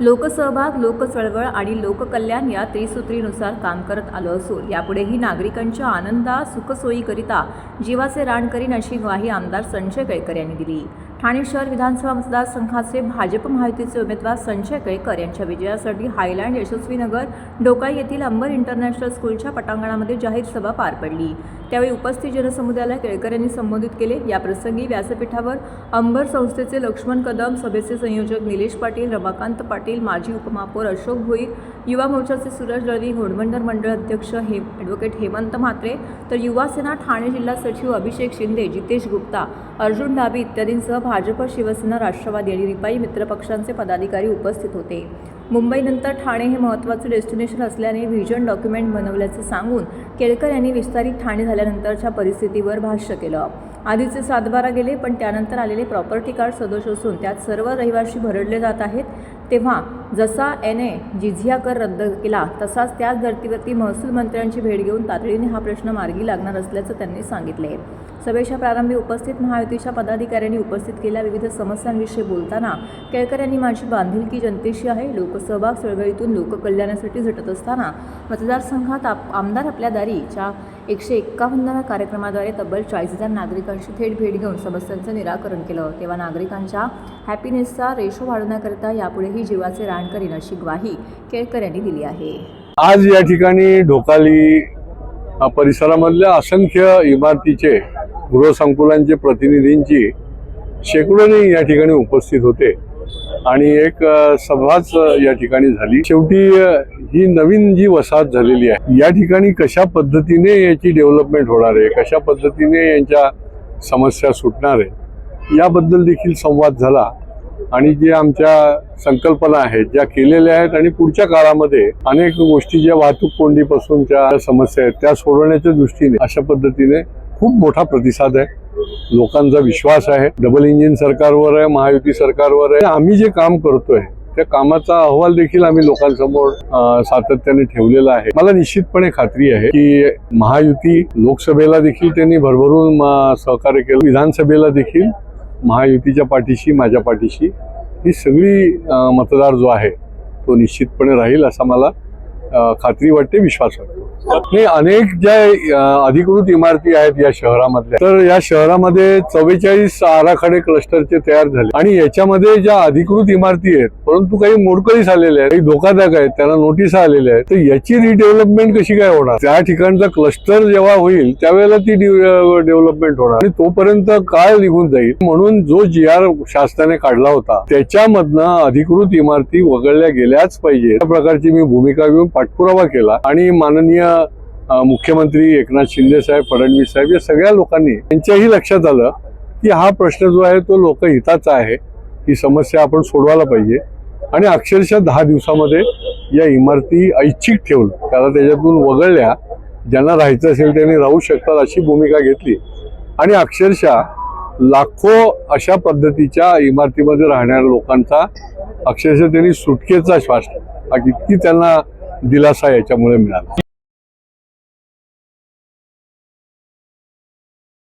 लोकसहभाग लोकचळवळ आणि लोककल्याण या त्रिसूत्रीनुसार काम करत आलो असून यापुढेही नागरिकांच्या आनंदा सुखसोयीकरिता जीवाचे रान करीन अशी ग्वाही आमदार संजय केळकर यांनी दिली. ठाणे शहर विधानसभा मतदारसंघाचे भाजप महायुतीचे उमेदवार संजय केळकर यांच्या विजयासाठी हायलँड यशस्वीनगर डोकाई येथील अंबर इंटरनॅशनल स्कूलच्या पटांगणामध्ये जाहीर सभा पार पडली. त्यावेळी उपस्थित जनसमुदायाला केळकर यांनी संबोधित केले. याप्रसंगी व्यासपीठावर अंबर संस्थेचे लक्ष्मण कदम सभेचे संयोजक निलेश पाटील रमाकांत पाटील माजी उपमहापौर अशोक भोईर युवा मोर्चाचे सूरज दळवी घोडबंदर मंडळ अध्यक्ष हे ॲडव्होकेट हेमंत म्हात्रे तर युवासेना ठाणे जिल्हा सचिव अभिषेक शिंदे जितेश गुप्ता अर्जुन डाबी इत्यादींसह भाजप शिवसेना राष्ट्रवादी आणि रिपाई मित्रपक्षांचे पदाधिकारी उपस्थित होते. मुंबईनंतर ठाणे हे महत्त्वाचे डेस्टिनेशन असल्याने व्हिजन डॉक्युमेंट बनवल्याचे सांगून केळकर यांनी विस्तारित ठाणे झाल्यानंतरच्या परिस्थितीवर भाष्य केलं. आधीचे सातबारा गेले पण त्यानंतर आलेले प्रॉपर्टी कार्ड सदोष असून त्यात सर्व रहिवाशी भरडले जात आहेत. तेव्हा जसा एन ए जिझिया कर रद्द केला तसाच त्याच धर्तीवरती महसूल मंत्र्यांची भेट घेऊन तातडीने हा प्रश्न मार्गी लागणार असल्याचं त्यांनी सांगितले. सभेच्या प्रारंभी उपस्थित महायुतीच्या पदाधिकाऱ्यांनी उपस्थित केलेल्या विविध समस्यांविषयी बोलताना केळकर यांनी माझी बांधिलकी जनतेशी आहे लोकसहभाग चळवळीतून लोककल्याणासाठी झटत असताना मतदारसंघात आप आमदार आपल्या दारीच्या एकशे एक्कावन्नाव्या कार्यक्रमाद्वारे तब्बल चाळीस हजार नागरिकांशी थेट भेट घेऊन समस्यांचं निराकरण केलं. तेव्हा नागरिकांच्या हॅपीनेसचा रेशो वाढवण्याकरिता यापुढेही जीवाचे रान करीन अशी ग्वाही केळकर यांनी दिली आहे. आज या ठिकाणी ढोकाली परिसरामधल्या असंख्य इमारतीचे गृहसंकुलांचे प्रतिनिधींची शेकडोनी या ठिकाणी उपस्थित होते आणि एक सभाच या ठिकाणी झाली. शेवटी ही नवीन जी वसाहत झालेली आहे या ठिकाणी कशा पद्धतीने याची डेव्हलपमेंट होणार आहे कशा पद्धतीने यांच्या समस्या सुटणार आहे याबद्दल देखील संवाद झाला. आणि जे आमच्या संकल्पना आहेत ज्या केलेल्या आहेत आणि पुढच्या काळामध्ये अनेक गोष्टी ज्या वाहतूक कोंडीपासूनच्या समस्या आहेत त्या सोडवण्याच्या दृष्टीने अशा पद्धतीने खूप मोठा प्रतिसाद आहे. लोकांचा विश्वास आहे. डबल इंजिन सरकारवर आहे महायुती सरकारवर आहे. आम्ही जे काम करतोय त्या कामाचा अहवाल देखील आम्ही लोकांसमोर सातत्याने ठेवलेला आहे. मला निश्चितपणे खात्री आहे की महायुती लोकसभेला देखील त्यांनी भरभरून सहकार्य केलं. विधानसभेला देखील महायुतीच्या पाठीशी माझ्या पाठीशी ही सगळी मतदार जो आहे तो निश्चितपणे राहील असा मला खात्री वाटते विश्वास वाटतो. नाही अनेक ज्या अधिकृत इमारती आहेत या शहरामधल्या तर या शहरामध्ये चव्वेचाळीस आराखडे क्लस्टरचे तयार झाले. आणि याच्यामध्ये ज्या अधिकृत इमारती आहेत परंतु काही मोडकळीस आलेल्या आहेत काही धोकादायक आहेत त्यांना नोटीस आलेल्या आहेत तर याची रिडेव्हलपमेंट कशी काय होणार? त्या ठिकाणचा क्लस्टर जेव्हा होईल त्यावेळेला ती डेव्हलपमेंट होणार. आणि तोपर्यंत काळ निघून जाईल. म्हणून जो जी आर शासनाने काढला होता त्याच्यामधनं अधिकृत इमारती वगळल्या गेल्याच पाहिजे या प्रकारची मी भूमिका घेऊन पाठपुरावा केला. आणि माननीय मुख्यमंत्री एकनाथ शिंदे साहेब फडणवीस साहेब या सगळ्या लोकांनी त्यांच्याही लक्षात आलं की हा प्रश्न जो आहे तो लोकहिताचा आहे. ही समस्या आपण सोडवायला पाहिजे. आणि अक्षरशः दहा दिवसामध्ये या इमारती ऐच्छिक ठेवलं. त्याला त्याच्यातून वगळल्या. ज्यांना राहायचं असेल त्यांनी राहू शकतात अशी भूमिका घेतली. आणि अक्षरशः लाखो अशा पद्धतीच्या इमारतीमध्ये राहणाऱ्या लोकांचा अक्षरशः त्यांनी सुटकेचा श्वास हा इतकी त्यांना दिलासा याच्यामुळे मिळाला.